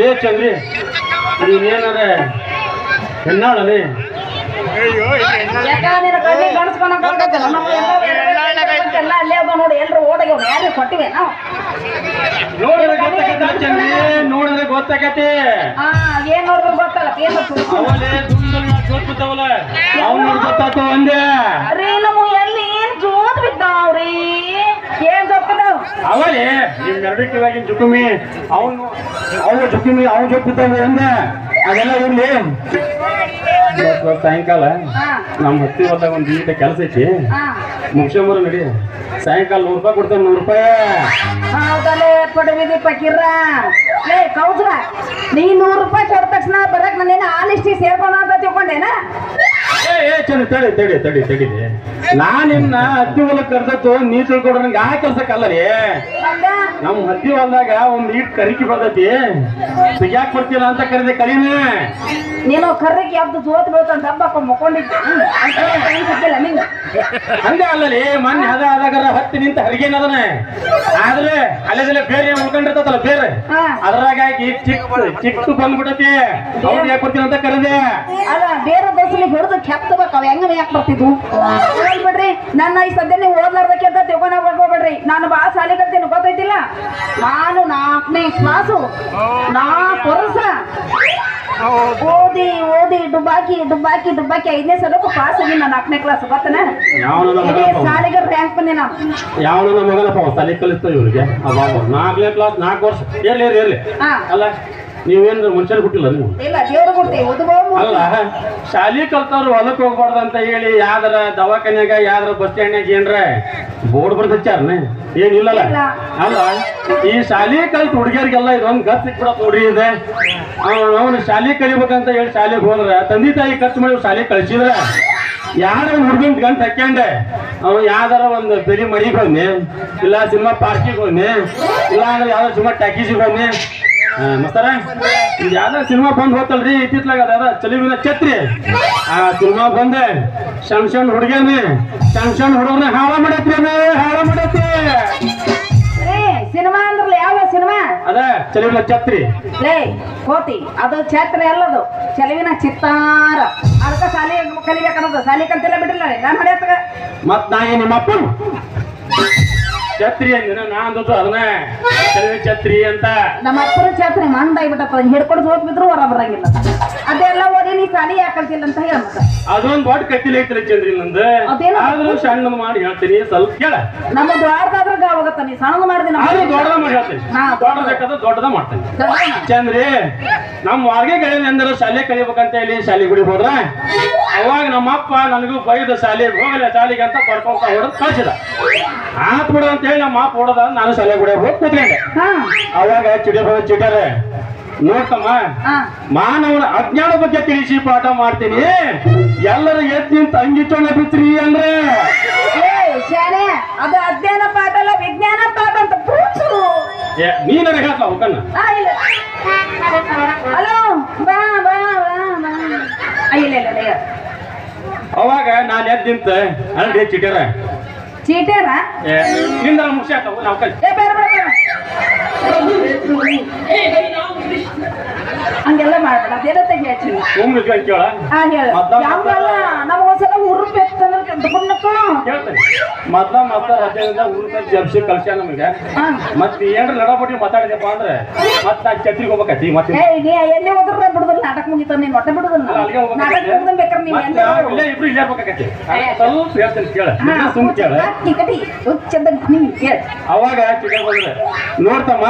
ಏ ಚಂದ್ರಿ ನೀನೇನಾರ ನಾವು? ನೋಡಿದ್ರೆ ಗೊತ್ತಾಗತ್ತ ಏನ್ ನೋಡಿದ್ರು ಗೊತ್ತಾಗತ್ತೆ ಏನ್ ಗೊತ್ತು? ಅವಲೇ ದುಂಡಲ್ ಜೋತ್ಬಿಟ್ಟವಲ್ಲ ಅವ್ನು ನೋಡಿ ಗೊತ್ತಾಗ್ತಾವ ಅಂದೆ ರೀ ನಮ್ಮ ಎಲ್ಲಿ ಏನ್ ಜೋತ್ ಬಿದ್ದಾವ್ರಿ ಏನ್ ಜೋತ್ಬಿದ್ದಾವ್ ಅವಲೇ ನಿಮ್ ಜುಕುಮಿ ಅವನು ಅವನು ಜುಕುಮಿ ಅವನು ಜೋತ್ಬಿಟ್ಟವ ಅಂದೆ ಅದೆಲ್ಲ ಇರ್ಲಿ. ಇವತ್ತು ಸಾಯಂಕಾಲ ನಮ್ಮ ಹತ್ತಿ ಹೊಲ್ದಾಗ ಒಂದು ಈಟ ಕೆಲಸ ಐತಿ. ಮುಗಿಸ್ಕೊಂಬರು ನಡಿ. ಸಾಯಂಕಾಲ ನೂರು ರೂಪಾಯಿ ಕೊಡ್ತೇನೆ ನೂರು ರೂಪಾಯಿ. ಹೌದಲೇ ಪಡವಿದಿ ಪಕಿರ. ಲೇ ಕೌದ್ರ ನೀ ನೂರು ರೂಪಾಯಿ ಕೊಟ್ಟ ತಕ್ಷಣ ಬರಕ್ ನಾನೇನು ಆ ಲಿಸ್ಟಿಗೆ ಸೇರ್ಕೋಣ ಅಂತ ತಿಳ್ಕೊಂಡೇನ? ಏ ಚಂದ ತಡಿ ತಡಿ ತಡಿ ತಡಿಲಿ ನಾನ್ ನಿನ್ನ ಹತ್ತಿ ಹೊಲಕ್ ಕರ್ದತ್ತು ನೀ ತಿಳ್ಕೊಡ್ರ ನಂಗೆ ಆ ಕೆಲ್ಸಕ್ಕಲ್ಲ ರೀ ನಮ್ಮ ನಮ್ ಹತ್ತಿ ಹೊಲದಾಗ ಒಂದ್ ಈಟ್ ಕರಿಕಿ ಬರ್ತೈತಿ ಸಿಗ್ಯಾಕ್ ಬರ್ತಿಲ್ಲ ಅಂತ ಕರೀದೆ ಕರೀನೆ. ನೀನು ಕರ್ರಿಗೆ ಯಾವ್ದು ಜೋತ್ ಬೀಳ್ತಾನ ಹಬ್ಬಕ್ಕ ಮುಕೊಂಡಿದ್ದೆ ಹಂಗೆ ಅಲ್ಲ ರೀ ಮೊನ್ನೆ ಹದ ಆದಾಗ ಹತ್ತಿ ನಿಂತ ಹರಿಗೇನ ಅದನ್ನ ಆದ್ರೆ ಅಲ್ಲೇದಲ್ಲೇ ಬೇರೆ ಉಳ್ಕೊಂಡಿರ್ತದಲ್ಲ ಬೇರೆ. ಅದ್ರಾಗಾಗಿ ಚಿಕ್ಕ ಚಿಕ್ಕ ಬಂದ್ಬಿಟ್ಟತಿ ಅವ್ರು ಯಾಕೆ ಬರ್ತೀನಿ ಅಂತ ಕರೆದೆ. ಅಲ್ಲ ಬೇರೆ ದೋಸಲಿ ಹಿಡಿದು ಕೆತ್ತಬೇಕು ಅವ್ ಹೆಂಗ ಯಾಕೆ ಬರ್ತಿದ್ವು? ಹೇಳ್ಬಿಡ್ರಿ ನನ್ನ ಈ ಸದ್ಯ ನೀವು ಓದ್ಲಾರ್ದಕ್ಕೆ ಅಂತ ತಿಳ್ಕೊಂಡ ಹೋಗ್ಬೇಡ್ರಿ ನಾನು ಬಾ ಶಾಲೆ ಕಲ್ತೀನಿ ಗೊತ್ತೈತಿಲ್ಲ ನಾನು ನಾಲ್ಕನೇ ಕ್ಲಾಸು ನಾಲ್ಕು ವರ್ಷ ಓದಿ ಓದಿ ಡುಬ್ಬಾಕಿ ಡುಬ್ಬಾಕಿ ಡುಬ್ಬಾಕಿ ಐದನೇ ಸಲಕ್ಕೂ ಪಾಸ್ ಆಗಿ ನಾನು ನಾಲ್ಕನೇ ಕ್ಲಾಸ್ ಗೊತ್ತನ? ಶಾಲೆಗೆ ರ್ಯಾಂಕ್ ಬಂದೆ ನಾನು. ಯಾವ ಮಗನಪ್ಪ ತಲೆ ಕಲಿಸ್ತಾವ ಇವ್ರಿಗೆ? ನಾಲ್ಕನೇ ಕ್ಲಾಸ್ ನಾಲ್ಕು ವರ್ಷ. ಇರ್ಲಿ ಇರ್ಲಿ ಅಲ್ಲ ನೀವೇನು ಮನುಷ್ಯರು ಬಿಟ್ಟಿಲ್ಲ ನೀವು? ಇಲ್ಲ ದೇವ್ರು ಅಲ್ಲ ಶಾಲಿ ಕಲ್ತವ್ರು ಹೊಲಕ್ಕೆ ಹೋಗ್ಬಾರ್ದು ಅಂತ ಹೇಳಿ ಯಾವ್ದಾರ ದವಾಖಾನ್ಯಾಗ ಯಾವ್ದಾರ ಬಸ್ ಸ್ಟ್ಯಾಂಡ್ನಾಗ ಏನ್ರ ಬೋರ್ಡ್ ಬರ್ದಚ್ಚಾರನೆ ಏನಿಲ್ಲಲ್ಲ. ಅಲ್ಲ ಈ ಶಾಲಿ ಕಲ್ತು ಹುಡುಗಿಯರಿಗೆಲ್ಲ ಇದೊಂದು ಗತ್ ಸಿಕ್ಬಿಡತ್ ನೋಡ್ರಿ ಇದೆ. ಅವನು ಶಾಲಿ ಕಲಿಬೇಕಂತ ಹೇಳಿ ಶಾಲೆಗೆ ಹೋದ್ರೆ ತಂದೆ ತಾಯಿ ಖರ್ಚು ಮಾಡಿ ಶಾಲೆ ಕಳ್ಸಿದ್ರ ಯಾರ ಹುಡುಗನ್ ಗಂಟು ಹಾಕ್ಯಂಡೆ. ಅವ್ನು ಯಾವ್ದಾರ ಒಂದು ಬೆಳಿ ಮನೆಗೆ ಬನ್ನಿ ಇಲ್ಲ ಸಿನಿಮಾ ಪಾರ್ಕಿಗೆ ಹೋದ್ನಿ ಇಲ್ಲ ಅಂದ್ರೆ ಯಾವ್ದಾರ ಸಿನಿಮಾ ಟ್ಯಾಕೀಸಿಗೆ ಹೋದ್ನಿ ಆ, ಮಸ್ತಾರ? ಇದು ಯಾವ್ದೋ ಸಿನಿಮಾ ಬಂದ್ ಹೋತಲ್ರಿ ಇತ್ತಿತ್ಲಾಗ ಅದ ಚಲಿವಿನ ಛತ್ರಿ. ಆ ಸಿನಿಮಾ ಬಂದೆ. ಸಣ್ಣ ಸಣ್ಣ ಹುಡುಗೇನಿ. ಸಣ್ಣ ಸಣ್ಣ ಹುಡುಗನ ಹಾಳ ಮಾಡತ್ರಿ ಹಾಳ ಮಾಡತ್ರಿ. ಸಿನಿಮಾ ಅಂದ್ರಲ್ಲ ಯಾವ ಸಿನಿಮಾ ಅದ ಚಲಿವಿನ ಛತ್ರಿ. ಲೇ ಕೋತಿ ಅದು ಛತ್ರ ಅಲ್ಲದು ಚಲಿವಿನ ಚಿತ್ತಾರ. ಅದಕ್ಕೆ ಸಾಲಿ ಕಲಿಬೇಕನ್ನೋದು. ಸಾಲಿ ಕಂತಿಲ್ಲ ಬಿಟ್ಟಿಲ್ಲ ನಾನು ಹೊಡೆಯತ್ತ ಮತ್ ನಾ ನಿಮ್ಮ ಅಪ್ಪನು ಛತ್ರಿ ಅಂದಿನ ನಾ ಅಂದದ್ದು ಅದನ್ನ. ಛತ್ರಿ ಅಂತ. ನಮ್ಮ ಅಪ್ಪನ ಛತ್ರಿ ಮಂದಾಗ್ಬಿಟ್ಟಪ್ಪ ಹಿಡ್ಕೊಂಡು ಹೋಗ್ಬಿದ್ರು ಹೊರ ಬರಂಗಿಲ್ಲ. ಅದೆಲ್ಲ ಓದಿ ನೀ ಸಾಲಿ ಯಾಕಲ್ತಿಲ್ಲ ಕಲ್ತಿಲ್ಲ ಅಂತ ಹೇಳ ಅದೊಂದು ದೊಡ್ಡ ಕತ್ತಿಲೆ ಐತಿ ಚಂದ್ರಿ ನಂದು? ಆದ್ರೂ ಸಣ್ಣ ಮಾಡಿ ಹೇಳ್ತೀನಿ ಸ್ವಲ್ಪ ಕೇಳ. ನಮ್ಮ ದ್ವಾರದಾದ್ರ ಗಾವಾಗತ್ತ ನೀ ಸಣ್ಣದ ಮಾಡ್ದಿನ ಆದ್ರೂ ದೊಡ್ಡದ ಮಾಡಿ ಹೇಳ್ತೀನಿ. ದೊಡ್ಡದ ಬೇಕಾದ್ರೆ ದೊಡ್ಡದ ಮಾಡ್ತೇನೆ. ಚಂದ್ರಿ ನಮ್ಮ ವಾರ್ಗೆ ಗೆಳೆಯ ಅಂದ್ರೆ ಶಾಲೆ ಕಲಿಬೇಕಂತ ಹೇಳಿ ಶಾಲೆ ಗುಡಿ ಹೋದ್ರ? ಅವಾಗ ನಮ್ಮಪ್ಪ ನನಗೂ ಬೈದ ಶಾಲೆಗೆ ಹೋಗಲ್ಲ ಶಾಲೆಗೆ ಅಂತ ಕರ್ಕೊಂತ ಹೊಡೆದು ಕಳ್ಸಿದ. ಆತ್ ಬಿಡು ಅಂತ ಹೇಳಿ ನಮ್ಮ ಅಪ್ಪ ಹೊಡೆದ ನಾನು ಶಾಲೆ ಗುಡಿ ಹೋಗಿ ಕೂತ್ಕೊಂಡೆ. ಅವಾಗ ಚಿಡಿ ಬಂದ ನೋಡ್ತಮ್ಮ ಮಾನವನ ಅಜ್ಞಾನ ಬಗ್ಗೆ ತಿಳಿಸಿ ಪಾಠ ಮಾಡ್ತೀನಿ. ಎಲ್ಲರೂ ಎದ್ದು ನಿಂತ ಅಂಗಿಟ್ಟೊಂಡ ಬಿತ್ರಿ ಅಂದ್ರೆ. ಅದು ಅಜ್ಞಾನ ಪಾಠ ಅಲ್ಲ ವಿಜ್ಞಾನ ಪಾಠ ಅಂತ ನೀ ನನಗೆ ಹೇಳ್ತಾ ಹೋಗಣ್ಣ ಆ, ಇಲ್ಲ ಹಲೋ ಬಾ ಬಾ ಬಾ ಬಾ ಆ, ಇಲ್ಲ ಇಲ್ಲ ಇಲ್ಲ ಅವಾಗ ನಾನು ಎದ್ದು ನಿಂತ ಅಲ್ರಿ ಚೀಟೇರ ಏ, ನಿಂದ ಮುಗಿಸಿ ನಾವು ಕಲಿ ಏ ಬೇರೆ ಬೇಡ. ಹಂಗೆಲ್ಲ ಮಾಡ್ಬೇಡ ಅದೇನಂತ ಹೇಳ್ತೀನಿ? ಸುಮ್ಮನೆ ಕೇಳ. ಆ ಹೇಳ. ಯಾವಲ್ಲ ನಮಗೊಂದ್ಸಲ ಉರುಪು ಎತ್ತಂದ್ರೆ ತಗೊಂಡಕ್ಕ ಹೇಳ್ತೇನೆ ಮೊದ್ಲ ಮೊದ್ಲ ರಜೆಯಿಂದ ಊರಿನ ಜಪ್ಸಿ ಕಳ್ಸ್ಯ ನಮಗೆ. ಹಾ ಮತ್ತೆ ಏನ್ರ ಲಡಾಪಟ್ಟಿ ಮಾತಾಡಿದಪ್ಪ ಅಂದ್ರೆ ಮತ್ತೆ ನಾ ಛತ್ರಿಗೆ ಹೋಗ್ಬೇಕತಿ ಮತ್ತೆ ಏ ನೀ ಎಲ್ಲಿ ಹೋದ್ರ ಬಿಡುದಿಲ್ಲ. ನಾಟಕ ಮುಗಿತಾ ನೀನ್ ಹೊಟ್ಟೆ ಬಿಡುದಿಲ್ಲ. ಅಲ್ಲ, ಅಲ್ಲಿಗೆ ನಾಟಕ ಹೋಗ್ಬೇಕಾಗತ್ತೆ. ಮುಗಿದ ಬೇಕಾರೆ ನೀವು ಮತ್ತೆ ಎಲ್ಲೇ ನಾವು. ಇಲ್ಲೇ ಇಬ್ರು ಇಲ್ಲೇ ಇರ್ಬೇಕಾಗತ್ತೆ ಅದಕ್ಕೆ ಸ್ವಲ್ಪ ಹೇಳ್ತೇನೆ ಕೇಳ. ಸುಮ್ ಕೇಳ. ಕಟ್ಟಿ ಕಟ್ಟಿ ನೀವು ಕೇಳ. ಅವಾಗ ಚಿಕ್ಕ ಬಂದ್ರೆ? ನೋಡ್ತಮ್ಮ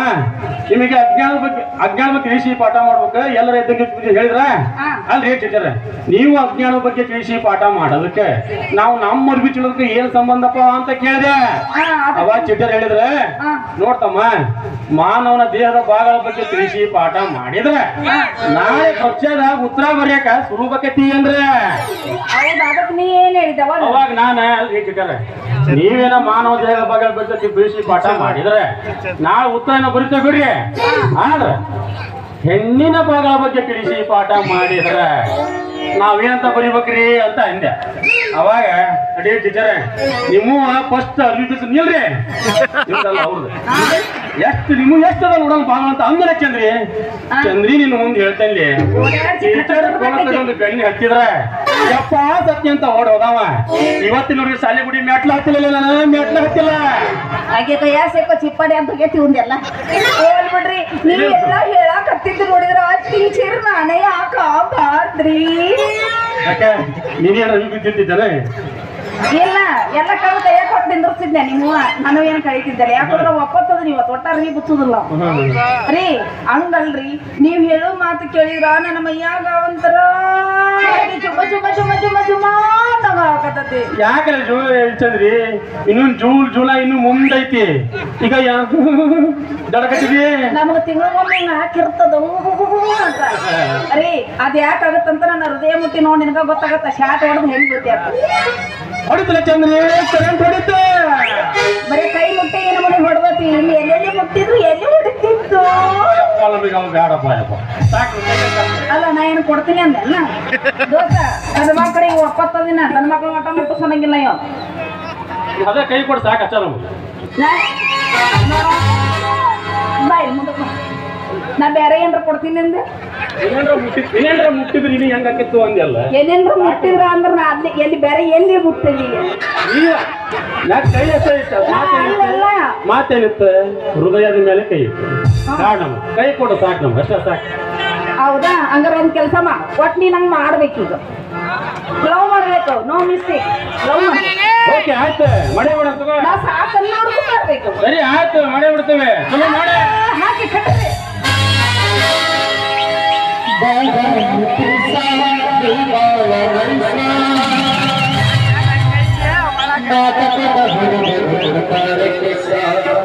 ನಿಮಗೆ ಅಜ್ಞಾನ ಬಗ್ಗೆ ಅಜ್ಞಾನ ಬಗ್ಗೆ ತಿಳಿಸಿ ಪಾಠ ಮಾಡ್ಬೇಕು. ಎಲ್ಲರ ಎದ್ದಂಗೆ ಹೇಳಿದ್ರ? ಹಾ. ಅಲ್ರಿ ಟೀಚರ್. ನೀವು ಅಜ್ಞಾನ ಬಗ್ಗೆ ತಿಳಿಸಿ ಪಾಠ ಮಾಡೋದಕ್ಕೆ ನಾವು ನಮ್ಮ ಅರ್ಬಿ ತಿಳಿದಕ್ಕೆ ಏನ್ ಸಂಬಂಧಪ್ಪ ಅಂತ ಕೇಳಿದೆ. ಅವ ಅವಾಗ ಚಿಟ್ಟರ್ ಹೇಳಿದ್ರೆ ನೋಡ್ತಮ್ಮ ಮಾನವನ ದೇಹದ ಭಾಗಗಳ ಬಗ್ಗೆ ತಿಳಿಸಿ ಪಾಠ ಮಾಡಿದ್ರೆ ನಾಳೆ ಪಕ್ಷದ ಉತ್ತರ ಬರೆಯಕ ಶುರು ಬಕತಿ ಅಂದ್ರೆ ಅವಾಗ ನಾನ ಚಿಟ್ಟರ ನೀವೇನ ಮಾನವ ದೇಹದ ಭಾಗಗಳ ಬಗ್ಗೆ ತಿಳಿಸಿ ಪಾಠ ಮಾಡಿದ್ರೆ ನಾಳೆ ಉತ್ತರನ ಬರಿತೇವೆ ಬಿಡ್ರಿ. ಆದ್ರೆ ಹೆಣ್ಣಿನ ಭಾಗಗಳ ಬಗ್ಗೆ ತಿಳಿಸಿ ಪಾಠ ಮಾಡಿದ್ರ ನಾವೇನಂತ ಬರಿಬೇಕ್ರಿ ಅಂತ ಅಂದೆ. ಅವಾಗ ಅಡೇ ಟೀಚರ್ ನಿಮ್ಮ ಫಸ್ಟ್ ಅರ್ವಿ ಬಿದ್ದು ನಿಲ್ರಿ. ಅವ್ರದ್ದು ಎಷ್ಟು ನಿಮ್ಮ ಎಷ್ಟು ಅದ ನೋಡಲ್ ಬಾ ಅಂತ ಅಂದ್ರೆ ಚಂದ್ರಿ. ಚಂದ್ರಿ ನಿನ್ನ ಮುಂದೆ ಹೇಳ್ತೇನೆ ಟೀಚರ್ ಒಂದು ಬೆಣ್ಣೆ ಹತ್ತಿದ್ರ ಯಪ್ಪ ಸತ್ಯ ಅಂತ ಓಡ್ ಹೋದವ. ಇವತ್ತಿನ ಶಾಲೆ ಗುಡಿ ಮೆಟ್ಲ ಹತ್ತಿಲ್ಲ ನಾನು ಮೆಟ್ಲ ಹತ್ತಿಲ್ಲ ಹಾಗೆ ಕೈಯ ಸೇಕೋ ಚಿಪ್ಪಾಡಿ ಅಂತ ಕೇತಿ ಒಂದೆಲ್ಲ ಹೇಳ್ಬಿಡ್ರಿ ನೀವೆಲ್ಲ ಹೇಳಕ್ ಹತ್ತಿದ್ದು ನೋಡಿದ್ರ ನಾನೇ ಯಾಕ? ಬಾರ್ದ್ರಿ ಯಾಕೆ ನೀನೇನ ಅರ್ವಿ ಬಿದ್ದಿದ್ದಾನೆ ಇಲ್ಲ ಎಲ್ಲ ಕಡೆ ಕೈಯ ಕೊಟ್ಟು ನಿಂದಿರ್ತಿದ್ದೆ ನೀವು ನಾನು ಏನ್ ಕಳಿತಿದ್ದಾರೆ ಯಾಕಂದ್ರೆ ಒಪ್ಪತ್ತದ ನೀವು ಒಟ್ಟಾರಿ ಬುಚ್ಚುದಿಲ್ಲ ರೀ ಹಂಗಲ್ರಿ. ನೀವ್ ಹೇಳೋ ಮಾತು ಕೇಳಿದ್ರ ನನ್ನ ಮೈಯಾಗ ಒಂಥರ ಚುಮ್ಮ ಚುಮ್ಮ ಚುಮ್ಮ ಮಜು ಚುಮ್ಮ ಆಗತತಿ ಯಾಕಲ್ಲ ಜೂ ಚಂದ್ರಿ ಇನ್ನು ಜೂಲ್ ಜೂಲಾ ಇನ್ನು ಮುಂದೈತಿ. ಈಗ ಯಾಕೆ ದಡಕತ್ತಿದಿ ನಮಗ ತಿಂಗಳಿಗೊಮ್ಮೆ ಹಾಕಿರ್ತದ ಅದ್ ಯಾಕಾಗತ್ತಂತ ನನ್ನ ಹೃದಯ ಮುಟ್ಟಿ ನೋಡಿ ನಿನಗ ಗೊತ್ತಾಗತ್ತ. ಶಾಟ್ ಹೊಡೆದು ಹೆಂಗ್ ಗೊತ್ತಾಗ್ತ ಚಂದ್ರಿ ಕರೆಂಟ್ ಹೊಡಿತ. ಬರೀ ಕೈ ಮುಟ್ಟಿ ಏನು ಮನೆ ಹೊಡೆದತಿ? ಇಲ್ಲಿ ಎಲ್ಲೆಲ್ಲಿ ಮುಟ್ಟಿದ್ರು ಎಲ್ಲಿ ಹೊಡಿತಿತ್ತು ಸಾಕು ಅಲ್ಲ ನಾ ಏನು ಕೊಡ್ತೀನಿ ಅಂದೆಲ್ಲ ದೋಸ್ತ ಗಂಡ ಮಕ್ಕಳಿಗೆ ಒಪ್ಪತ್ತ ದಿನ ಗಂಡ ಮಕ್ಕಳು ಮುಟ್ಟು ಸನಂಗಿಲ್ಲ ಇವ. ಅದೇ ಕೈ ಕೊಡ್ ಸಾಕು ನಮ್ಗೆ. ಬಾಯ್ ಮುಂದಕ್ಕೆ. ನಾ ಬೇರೆ ಏನ್ರ ಕೊಡ್ತೀನಿ ಅಂದೆ? ಏನೇನ್ರ ಮುಟ್ಟಿದ್ರು ನೀನು ಹೆಂಗ್ ಹಾಕಿತ್ತು ಅಂದಲ್ಲ ಏನೇನ್ರ ಮುಟ್ಟಿದ್ರ ಅಂದ್ರ ನಾ ಅಲ್ಲಿ ಎಲ್ಲಿ ಬೇರೆ ಎಲ್ಲಿ ಮುಟ್ಟಿದ್ರಿ ನಾ ಕೈ ಮಾತೇನಿತ್ತು ಮಾತೆ ಮಾತೇನಿತ್ತು? ಹೃದಯದ ಮೇಲೆ ಕೈ ಇತ್ತು ಸಾಕು ಕೈ ಕೊಡು ಸಾಕು ನಮ್ ಅಷ್ಟ ಸಾಕು. ಹೌದಾ? ಹಂಗಾರ ಒಂದ್ ಕೆಲಸ ಮಾ. ಒಟ್ ನೀ ನಂಗೆ ಮಾಡ್ಬೇಕೀಗ ಲವ್ ಮಾಡ್ಬೇಕು ನೋ ಮಿಸ್ಟೇಕ್ ಲವ್ ಓಕೆ ಆಯ್ತು. ಮಳೆ ಬಿಡ ನಾ ಸಾಕಲ್ಲ ನೋಡ್ಕೊಂಡು ಮಾಡ್ಬೇಕು ಸರಿ ಆಯ್ತು. ಮಾಡೇ ಬಿಡ್ತೇವೆ ಚಲೋ ಮಾಡಿ. ಹಾಕಿ Mata que eu vou ver, eu vou